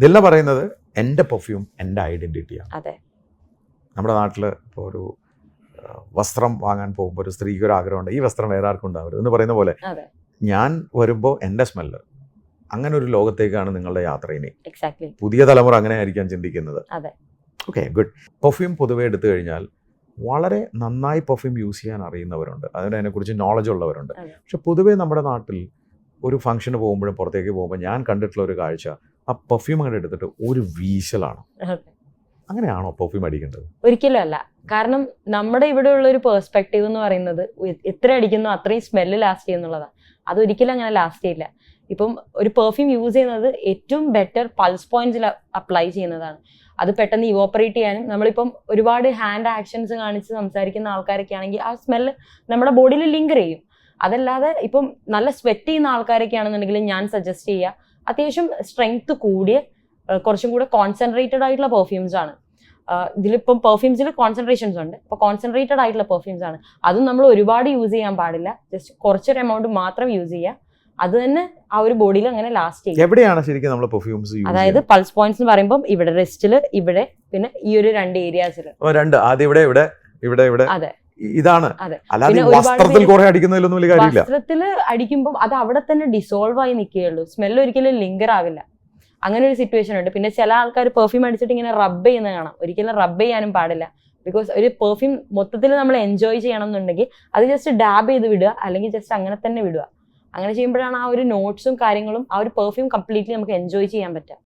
ദില്ല പറയുന്നത് എന്റെ പെർഫ്യൂം എന്റെ ഐഡന്റിറ്റിയാണ് അതെ. നമ്മുടെ നാട്ടിൽ ഇപ്പോൾ ഒരു വസ്ത്രം വാങ്ങാൻ പോകുമ്പോൾ ഒരു സ്ത്രീക്ക് ഒരു ആഗ്രഹമുണ്ട് ഈ വസ്ത്രം വേറെ ആർക്കും ഉണ്ടാവരുത് എന്ന് പറയുന്ന പോലെ ഞാൻ വരുമ്പോൾ എന്റെ സ്മെല്ല് അങ്ങനെ ഒരു ലോകത്തേക്കാണ് നിങ്ങളുടെ യാത്ര ഇനി. പുതിയ തലമുറ അങ്ങനെ ആയിരിക്കാൻ ചിന്തിക്കുന്നത്. ഓക്കെ ഗുഡ് പെർഫ്യൂം പൊതുവേ എടുത്തു കഴിഞ്ഞാൽ വളരെ നന്നായി പെർഫ്യൂം യൂസ് ചെയ്യാൻ അറിയുന്നവരുണ്ട്. അതിന് അതിനെക്കുറിച്ച് നോളജ് ഉള്ളവരുണ്ട്. പക്ഷെ പൊതുവേ നമ്മുടെ നാട്ടിൽ ഒരു ഫംഗ്ഷന് പോകുമ്പോഴും പുറത്തേക്ക് പോകുമ്പോൾ ഞാൻ കണ്ടിട്ടുള്ള ഒരു കാഴ്ച ആ പെർഫ്യൂം അങ്ങോട്ട് എടുത്തിട്ട് ഒരു വീശലാണ്. അങ്ങനെയാണോ പെർഫ്യൂം അടിക്കേണ്ടത്? ഒരിക്കലും അല്ല. കാരണം നമ്മുടെ ഇവിടെ ഉള്ള ഒരു പെർസ്പെക്റ്റീവ് എന്ന് പറയുന്നത് എത്ര അടിക്കുന്നു അത്രയും സ്മെല്ല് ലാസ്റ്റ് ചെയ്യുന്നുള്ളതാണ് അതൊരിക്കലും അങ്ങനെ ലാസ്റ്റ് ചെയ്യില്ല. ഇപ്പം ഒരു പെർഫ്യൂം യൂസ് ചെയ്യുന്നത് ഏറ്റവും ബെറ്റർ പൾസ് പോയിന്റ്സിൽ അപ്ലൈ ചെയ്യുന്നതാണ്. അത് പെട്ടെന്ന് ഇവോപ്പറേറ്റ് ചെയ്യാനും നമ്മളിപ്പം ഒരുപാട് ഹാൻഡ് ആക്ഷൻസ് കാണിച്ച് സംസാരിക്കുന്ന ആൾക്കാരൊക്കെ ആണെങ്കിൽ ആ സ്മെല്ല് നമ്മുടെ ബോഡിയിൽ ലിങ്കർ ചെയ്യും. അതല്ലാതെ ഇപ്പം നല്ല സ്വെറ്റ് ചെയ്യുന്ന ആൾക്കാരൊക്കെ ആണെന്നുണ്ടെങ്കിൽ ഞാൻ സജസ്റ്റ് ചെയ്യുക അത്യാവശ്യം സ്ട്രെങ്ത് കൂടിയ കുറച്ചും കൂടെ കോൺസെൻട്രേറ്റഡ് ആയിട്ടുള്ള പെർഫ്യൂംസ് ആണ്. ഇതിലിപ്പം പെർഫ്യൂംസിൽ കോൺസെൻട്രേഷൻസ് ഉണ്ട്. അപ്പോൾ കോൺസെൻട്രേറ്റഡ് ആയിട്ടുള്ള പെർഫ്യൂംസ് ആണ്. അതും നമ്മൾ ഒരുപാട് യൂസ് ചെയ്യാൻ പാടില്ല. ജസ്റ്റ് കുറച്ചൊരു എമൗണ്ട് മാത്രം യൂസ് ചെയ്യുക. അത് തന്നെ ആ ഒരു ബോഡിയിൽ അങ്ങനെ ലാസ്റ്റ് ചെയ്യും എവിടെയാണ് ശരിക്കും നമ്മൾ പെർഫ്യൂംസ് യൂസ് അതായത് പൾസ് പോയിന്റ്സ് എന്ന് പറയുമ്പോൾ ഇവിടെ റെസ്റ്റിൽ ഇവിടെ പിന്നെ ഈ ഒരു രണ്ട് ഏരിയാസിൽ രണ്ട്. ആദ്യം ഇവിടെ ഇവിടെ ഇവിടെ ഇവിടെ. അതെ. ഇതാണ്. അല്ലാതെ വസ്ത്രത്തിൽ കുറെ അടിക്കുന്നതിലൊന്നും വലിയ കാര്യമില്ല. വസ്ത്രത്തിൽ അടിക്കുമ്പോൾ അത് അവിടെ തന്നെ ഡിസോൾവ് ആയി നിൽക്കുകയുള്ളൂ സ്മെല്ല് ഒരിക്കലും ലിങ്കർ ആവില്ല. അങ്ങനെ ഒരു സിറ്റുവേഷൻ ഉണ്ട്. പിന്നെ ചില ആൾക്കാർ പെർഫ്യൂം അടിച്ചിട്ട് ഇങ്ങനെ റബ്ബ് ചെയ്യുന്ന കാണാം. ഒരിക്കലും റബ്ബ് ചെയ്യാനും പാടില്ല. ബിക്കോസ് ഒരു പെർഫ്യൂം മൊത്തത്തിൽ നമ്മൾ എൻജോയ് ചെയ്യണം എന്നുണ്ടെങ്കിൽ അത് ജസ്റ്റ് ഡാബ് ചെയ്ത് വിടുക അല്ലെങ്കിൽ ജസ്റ്റ് അങ്ങനെ തന്നെ വിടുക. അങ്ങനെ ചെയ്യുമ്പോഴാണ് ആ ഒരു നോട്ട്സും കാര്യങ്ങളും ആ ഒരു പെർഫ്യൂം കംപ്ലീറ്റ്ലി നമുക്ക് എൻജോയ് ചെയ്യാൻ പറ്റുക.